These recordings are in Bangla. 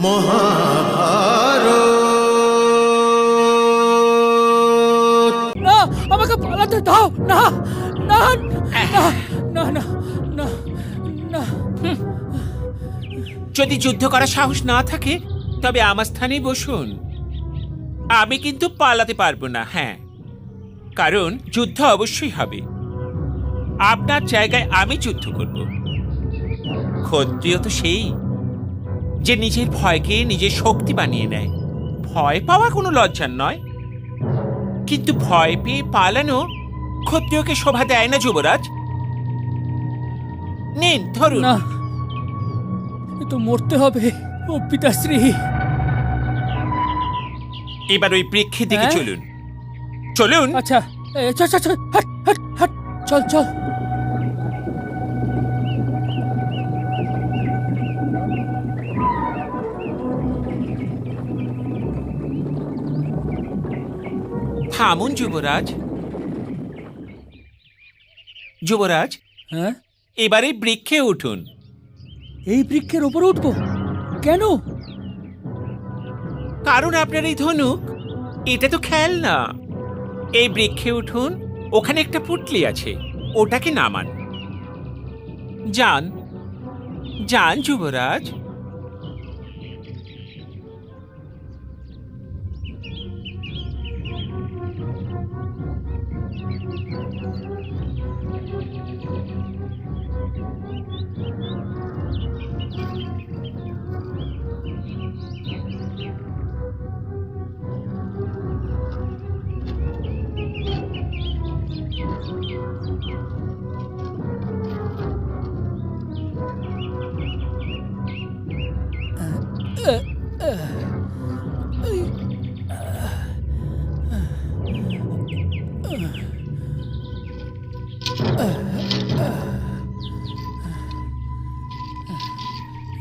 না আমাকে পালাতে দাও। না না না না না না না। যদি যুদ্ধ করার সাহস না থাকে তবে আমার স্থানে বসুন। আমি কিন্তু পালাতে পারব না হ্যাঁ। কারণ যুদ্ধ অবশ্যই হবে। আপনার জায়গায় আমি যুদ্ধ করব। ক্ষত্রিয় তো সেই। যে নিজের ভয়কে নিজের শক্তি বানিয়ে নেয়। ভয় পাওয়া কোনো লজ্জার নয়। কিন্তু ভয় পেয়ে পালানো ক্ষত্রিয়কে শোভা দেয় না যুবরাজ? নিন ধরুন। না তো মরতে হবে ও পিতাশ্রী। এবার ওই বৃক্ষের দিকে হ্যাঁ? চলুন। চলুন। আচ্ছা এ, চল চল চল হাট হাট হাট চল চল। থামুন যুবরাজ। যুবরাজ হ্যাঁ? এবারে বৃক্ষে উঠুন। এই বৃক্ষের ওপরে উঠবো? কেন? কারণ আপনার এই ধনুক এটা তো খেল না এই বৃক্ষে উঠুন ওখানে একটা পুটলি আছে ওটাকে নামান। যান যান যুবরাজ।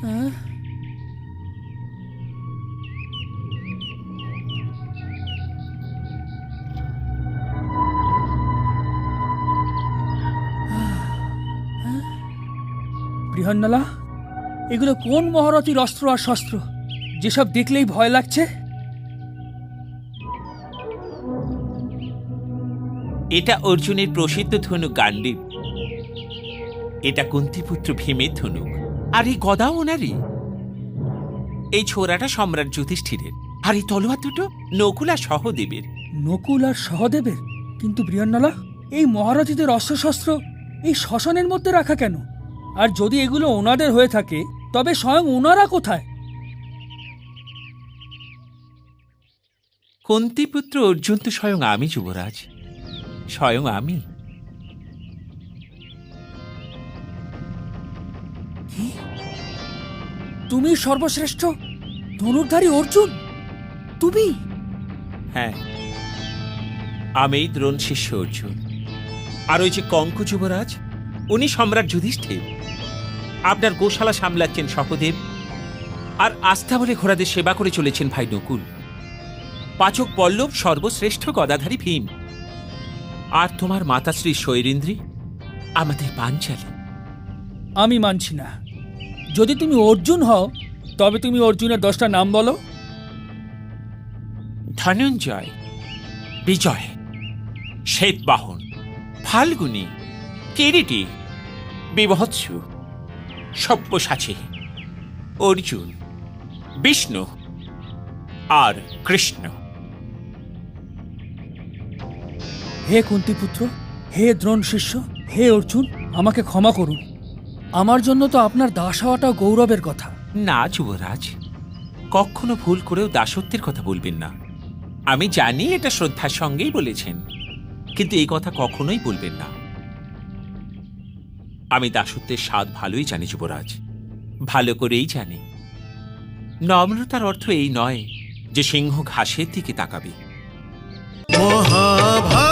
বৃহন্নলা এগুলো কোন মহারথীর অস্ত্র আর শস্ত্র? যেসব দেখলেই ভয় লাগছে? এটা অর্জুনের প্রসিদ্ধ ধনুক গান্ডীব। এটা কুন্তিপুত্র ভীমের ধনুক। আর এই গদা ওনারই। এই ছোড়াটা সম্রাট যুধিষ্ঠিরের। আর এই তলোয়ার দুটো নকুল আর সহদেবের। নকুল আর সহদেবের? কিন্তু বৃহন্নলা এই মহারথীদের অস্ত্রশস্ত্র এই শ্মশানের মধ্যে রাখা কেন? আর যদি এগুলো ওনাদের হয়ে থাকে তবে স্বয়ং ওনারা কোথায়? কুন্তিপুত্র অর্জুন তো স্বয়ং আমি যুবরাজ। স্বয়ং আমি। তুমি সর্বশ্রেষ্ঠ? ধনুর্ধারী অর্জুন? তুমি? হ্যাঁ। আমি দ্রোণ শিষ্য অর্জুন। আর ওই যে কঙ্ক যুবরাজ উনি সম্রাট যুধিষ্ঠির। আপনার গোশালা সামলাচ্ছেন সহদেব আর আস্থা বলে ঘোড়াদের সেবা করে চলেছেন ভাই নকুল। পাচক পল্লব সর্বশ্রেষ্ঠ গদাধারী ভীম। আর তোমার মাতাশ্রী শৈরেন্দ্রী আমাদের পাঞ্চালী। আমি মানছি না। যদি তুমি অর্জুন হও তবে তুমি অর্জুনের দশটা নাম বলো। ধনঞ্জয় বিজয় শ্বেতবাহন ফাল্গুনী কিরিটি বিভৎসু সব্যসাচী অর্জুন বিষ্ণু আর কৃষ্ণ। হে কুন্তিপুত্র হে দ্রোণ শিষ্য হে অর্জুন আমাকে ক্ষমা করুন। আমার জন্য তো আপনার দাস হওয়াটাও গৌরবের কথা। না যুবরাজ। কখনো ভুল করেও দাসত্বের কথা বলবেন না। আমি জানি এটা শ্রদ্ধার সঙ্গেই বলেছেন কিন্তু এই কথা কখনোই বলবেন না। আমি দাসত্বের স্বাদ ভালোই জানি যুবরাজ। ভালো করেই জানি। নম্রতার অর্থ এই নয় যে সিংহ ঘাসের দিকে তাকাবে। মহা